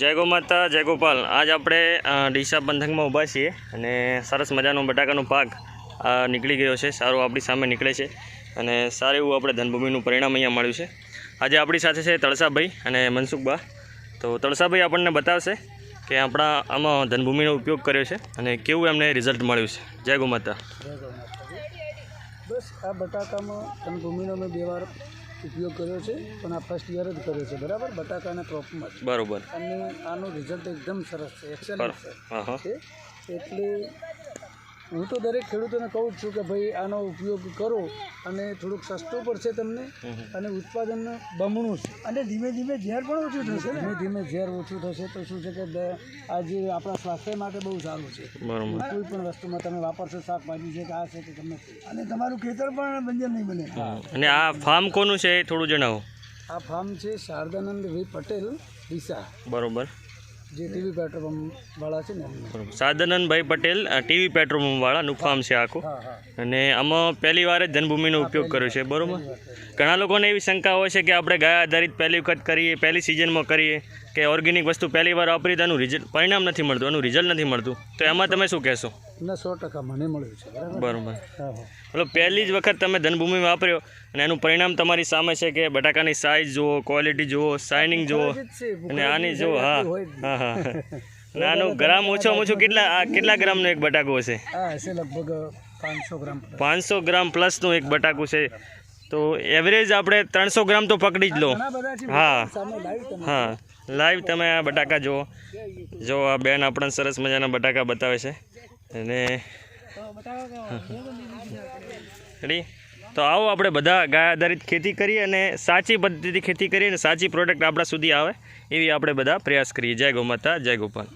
જય ગો માતા, જય ગોપાલ. આજ આપણે ડીસા પંથકમાં ઊભા છીએ અને સરસ મજાનો બટાકાનો પાક નીકળી ગયો છે. સારો આપણી સામે નીકળે છે અને સારું એવું આપણે ધનભૂમિનું પરિણામ અહીંયા મળ્યું છે. આજે આપણી સાથે છે તળસાભાઈ અને મનસુખબા. તો તળસાભાઈ આપણને બતાવશે કે આપણા આમાં ધનભૂમિનો ઉપયોગ કર્યો છે અને કેવું એમને રિઝલ્ટ મળ્યું છે. જય ગો માતા. બસ આ બટાકામાં ધનભૂમિનો મેં બે વાર ઉપયોગ કર્યો છે પણ આ ફર્સ્ટ યર જ કર્યો છે બરાબર? બટાકાના ક્રોપમાં બરાબર. અને આનું રિઝલ્ટ એકદમ સરસ છે એક્સલન્ટ છે. એટલે હું તો દરેક ખેડૂતોને કહું જ છું કે ભાઈ આનો ઉપયોગ કરો અને થોડુંક સસ્તું પડશે તમને અને ઉત્પાદન બમણું છે. અને ધીમે ધીમે ઝેર પણ ઓછું થશે ધીમે ધીમે ઝેર ઓછું થશે તો શું છે કે આ જે આપણા સ્વાસ્થ્ય માટે બહુ સારું છે. બરોબર. કોઈ પણ વસ્તુમાં તમે વાપરશો શાકભાજી છે કે આ છે કે ગમે અને તમારું ખેતર પણ બંજર નહીં બને. અને આ ફાર્મ કોનું છે થોડું જણાવો. આ ફાર્મ છે શારદાનંદ વી પટેલ ડીસા. બરોબર. જે ટીવી પેટ્રોલ પંપ વાળા છે ને. સાદનંદભાઈ પટેલ ટીવી પેટ્રોલ પંપવાળાનું ફાર્મ છે આખું. અને આમાં પહેલી વાર જ ધનભૂમિનો ઉપયોગ કર્યો છે બરાબર? ઘણા લોકોને એવી શંકા હોય છે કે આપણે ગાય આધારિત પહેલી વખત કરીએ પહેલી સિઝનમાં કરીએ કે ઓર્ગેનિક વસ્તુ પહેલી વાર વાપરી તો એનું રિઝલ્ટ પરિણામ નથી મળતું એનું રિઝલ્ટ નથી મળતું. તો એમાં તમે શું કહેશો? ના સો ટકા મને મળ્યું છે બરાબર? મતલબ પહેલી જ વખત તમે ધનભૂમિ વાપર્યો અને એનું પરિણામ તમારી સામે છે કે બટાકાની સાઇઝ જુઓ ક્વોલિટી જુઓ શાઇનિંગ જુઓ. અને આની જુઓ હા. હા હા. અને આનું ગ્રામ ઓછામાં ઓછું કેટલા કેટલા ગ્રામનો એક બટાકો હશે? લગભગ પાંચસો ગ્રામ પાંચસો ગ્રામ પ્લસનું એક બટાકું છે. તો એવરેજ આપણે ત્રણસો ગ્રામ તો પકડી જ લો. હા. હા. લાઈવ તમે આ બટાકા જુઓ. જો આ બેન આપણને સરસ મજાના બટાકા બતાવે છે. અને રેડી તો આવો આપણે બધા ગાય આધારિત ખેતી કરીએ અને સાચી પદ્ધતિથી ખેતી કરીએ અને સાચી પ્રોડક્ટ આપણા સુધી આવે એવી આપણે બધા પ્રયાસ કરીએ. જય ગૌ માતા જય ગોપાલ.